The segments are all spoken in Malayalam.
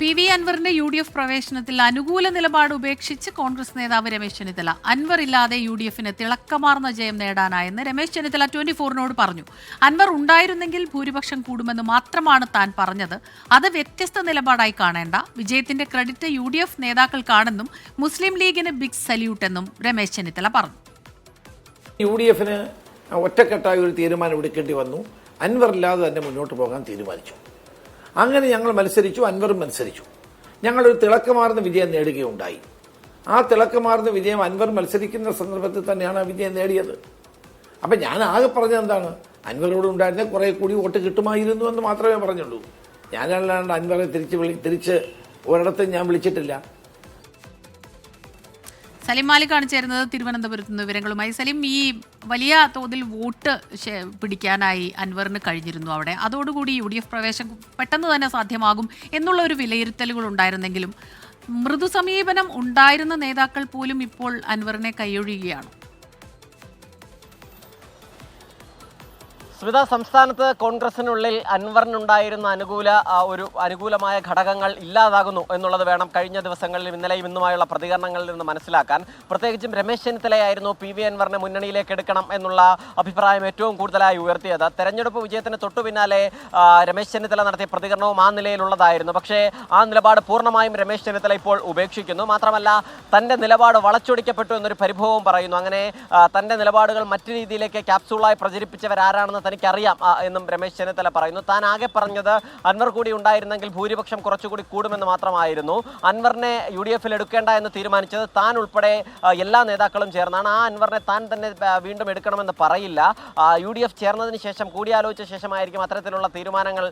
പി വി അൻവറിന്റെ യു ഡി എഫ് പ്രവേശനത്തിൽ അനുകൂല നിലപാട് ഉപേക്ഷിച്ച് കോൺഗ്രസ് നേതാവ് രമേശ് ചെന്നിത്തല. അൻവർ ഇല്ലാതെ യു ഡി എഫിന് തിളക്കമാർന്ന ജയം നേടാനായെന്ന് രമേശ് ചെന്നിത്തല ട്വന്റി ഫോറിനോട് പറഞ്ഞു. അൻവർ ഉണ്ടായിരുന്നെങ്കിൽ ഭൂരിപക്ഷം കൂടുമെന്ന് മാത്രമാണ് താൻ പറഞ്ഞത്. അത് വ്യത്യസ്ത നിലപാടായി കാണേണ്ട. വിജയത്തിന്റെ ക്രെഡിറ്റ് യു ഡി എഫ് നേതാക്കൾക്കാണെന്നും മുസ്ലിം ലീഗിന് ബിഗ് സല്യൂട്ട് എന്നും രമേശ് ചെന്നിത്തല പറഞ്ഞു. യു ഡി എഫിന് ഒറ്റക്കെട്ടായ ഒരു തീരുമാനം എടുക്കേണ്ടി വന്നു. അൻവർ ഇല്ലാതെ തന്നെ മുന്നോട്ട് പോകാൻ തീരുമാനിച്ചു. അങ്ങനെ ഞങ്ങൾ മത്സരിച്ചു അൻവറും മത്സരിച്ചു. ഞങ്ങളൊരു തിളക്കമാർന്ന വിജയം നേടുകയുണ്ടായി. ആ തിളക്കമാർന്ന വിജയം അൻവർ മത്സരിക്കുന്ന സന്ദർഭത്തിൽ തന്നെയാണ് ആ വിജയം നേടിയത്. അപ്പം ഞാൻ ആകെ പറഞ്ഞത് എന്താണ്? അൻവറോട് ഉണ്ടായിരുന്ന കുറേ കൂടി വോട്ട് കിട്ടുമായിരുന്നു എന്ന് മാത്രമേ പറഞ്ഞുള്ളൂ. ഞാനല്ലാണ്ട് അൻവറെ തിരിച്ച് വിളി തിരിച്ച് ഒരിടത്തും ഞാൻ വിളിച്ചിട്ടില്ല. സലിം മാലിക്കാണ് ചേരുന്നത് തിരുവനന്തപുരത്ത് നിന്ന് വിവരങ്ങളുമായി. സലിം ഈ വലിയ തോതിൽ വോട്ട് പിടിക്കാനായി അൻവറിന് കഴിഞ്ഞിരുന്നു അവിടെ. അതോടുകൂടി യു ഡി എഫ് പ്രവേശം പെട്ടെന്ന് തന്നെ സാധ്യമാകും എന്നുള്ള ഒരു വിലയിരുത്തലുകൾ ഉണ്ടായിരുന്നെങ്കിലും മൃദു സമീപനം ഉണ്ടായിരുന്ന നേതാക്കൾ പോലും ഇപ്പോൾ അൻവറിനെ കൈയൊഴിയുകയാണ്. സ്മിത സംസ്ഥാനത്ത് കോൺഗ്രസിനുള്ളിൽ അൻവറിനുണ്ടായിരുന്ന അനുകൂല ഒരു അനുകൂലമായ ഘടകങ്ങൾ ഇല്ലാതാകുന്നു എന്നുള്ളത് വേണം കഴിഞ്ഞ ദിവസങ്ങളിൽ ഇന്നലെയും ഇന്നുമായുള്ള പ്രതികരണങ്ങളിൽ നിന്ന് മനസ്സിലാക്കാൻ. പ്രത്യേകിച്ചും രമേശ് ചെന്നിത്തലയായിരുന്നു പി വി അൻവറിനെ മുന്നണിയിലേക്ക് എടുക്കണം എന്നുള്ള അഭിപ്രായം ഏറ്റവും കൂടുതലായി ഉയർത്തിയത്. തെരഞ്ഞെടുപ്പ് വിജയത്തിന് തൊട്ടു പിന്നാലെ രമേശ് ചെന്നിത്തല നടത്തിയ പ്രതികരണവും ആ നിലയിലുള്ളതായിരുന്നു. പക്ഷേ ആ നിലപാട് പൂർണമായും രമേശ് ചെന്നിത്തല ഇപ്പോൾ ഉപേക്ഷിക്കുന്നു. മാത്രമല്ല തന്റെ നിലപാട് വളച്ചൊടിക്കപ്പെട്ടു എന്നൊരു പരിഭവവും പറയുന്നു. അങ്ങനെ തന്റെ നിലപാടുകൾ മറ്റു രീതിയിലേക്ക് ക്യാപ്സൂളായി പ്രചരിപ്പിച്ചവരാരാണെന്ന് തനിക്കറിയാം എന്നും രമേശ് ചെന്നിത്തല പറയുന്നു. താൻ ആകെ പറഞ്ഞത് അൻവർ കൂടി ഉണ്ടായിരുന്നെങ്കിൽ ഭൂരിപക്ഷം കുറച്ചുകൂടി കൂടുമെന്ന് മാത്രമായിരുന്നു. അൻവറിനെ യു ഡി എഫിൽ എടുക്കേണ്ട എന്ന് തീരുമാനിച്ചത് താൻ ഉൾപ്പെടെ എല്ലാ നേതാക്കളും ചേർന്നാണ്. ആ അൻവറിനെ താൻ തന്നെ വീണ്ടും എടുക്കണമെന്ന് പറയില്ല. യു ഡി എഫ് ചേർന്നതിന് ശേഷം കൂടിയാലോചിച്ച ശേഷമായിരിക്കും അത്തരത്തിലുള്ള തീരുമാനങ്ങൾ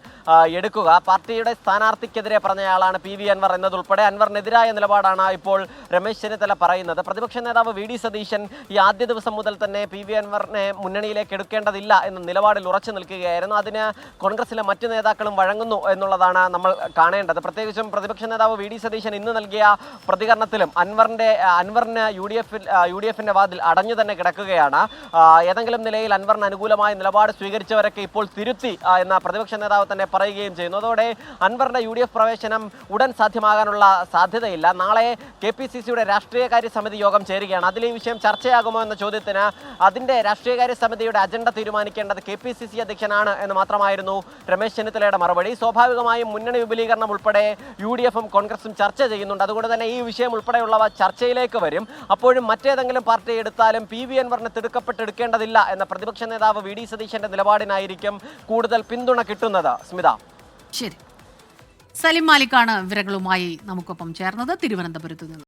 എടുക്കുക. പാർട്ടിയുടെ സ്ഥാനാർത്ഥിക്കെതിരെ പറഞ്ഞയാളാണ് പി വി അൻവർ എന്നതുൾപ്പെടെ അൻവറിനെതിരായ നിലപാടാണ് ഇപ്പോൾ രമേശ് ചെന്നിത്തല പറയുന്നത്. പ്രതിപക്ഷ നേതാവ് വി ഡി സതീശൻ ഈ ആദ്യ ദിവസം മുതൽ തന്നെ പി വി അൻവറിനെ മുന്നണിയിലേക്ക് എടുക്കേണ്ടതില്ല എന്ന നിലപാടിൽ ഉറച്ചു നിൽക്കുകയായിരുന്നു. അതിന് കോൺഗ്രസിലെ മറ്റു നേതാക്കളും വഴങ്ങുന്നു എന്നുള്ളതാണ് നമ്മൾ കാണേണ്ടത്. പ്രത്യേകിച്ചും പ്രതിപക്ഷ നേതാവ് വി ഡി സതീശൻ ഇന്ന് നൽകിയ പ്രതികരണത്തിലും അൻവറിന്റെ അൻവറിന് യു ഡി എഫിൽ യു ഡി എഫിന്റെ വാതിൽ അടഞ്ഞു തന്നെ കിടക്കുകയാണ്. ഏതെങ്കിലും നിലയിൽ അൻവറിന് അനുകൂലമായ നിലപാട് സ്വീകരിച്ചവരൊക്കെ ഇപ്പോൾ തിരുത്തി എന്ന പ്രതിപക്ഷ നേതാവ് തന്നെ പറയുകയും ചെയ്യുന്നു. അതോടെ അൻവറിന്റെ യു ഡി എഫ് പ്രവേശനം ഉടൻ സാധ്യമാകാനുള്ള സാധ്യതയില്ല. നാളെ കെ പി സി സിയുടെ രാഷ്ട്രീയകാര്യ സമിതി യോഗം ചേരുകയാണ്. അതിൽ ഈ വിഷയം ചർച്ചയാകുമോ എന്ന ചോദ്യത്തിന് അതിന്റെ രാഷ്ട്രീയകാര്യ സമിതിയുടെ അജണ്ട തീരുമാനിക്കേണ്ടത് പി സി സി അധ്യക്ഷനാണ് എന്ന് മാത്രമായിരുന്നു രമേശ് ചെന്നിത്തലയുടെ മറുപടി. സ്വാഭാവികമായും മുന്നണി വിപുലീകരണം ഉൾപ്പെടെ യു ഡി എഫും കോൺഗ്രസും ചർച്ച ചെയ്യുന്നുണ്ട്. അതുകൊണ്ട് തന്നെ ഈ വിഷയം ഉൾപ്പെടെയുള്ളവ ചർച്ചയിലേക്ക് വരും. അപ്പോഴും മറ്റേതെങ്കിലും പാർട്ടി എടുത്താലും പി വി അൻവറിനെ തിടുക്കപ്പെട്ടെടുക്കേണ്ടതില്ല എന്ന പ്രതിപക്ഷ നേതാവ് വി ഡി സതീശന്റെ നിലപാടിനായിരിക്കും കൂടുതൽ പിന്തുണ കിട്ടുന്നത്. സ്മിത. ശരി. സലിം മാലിക്കാണ് വിവരങ്ങളുമായി നമുക്കൊപ്പം ചേർന്നത്. തിരുവനന്തപുരത്ത് നിന്ന്.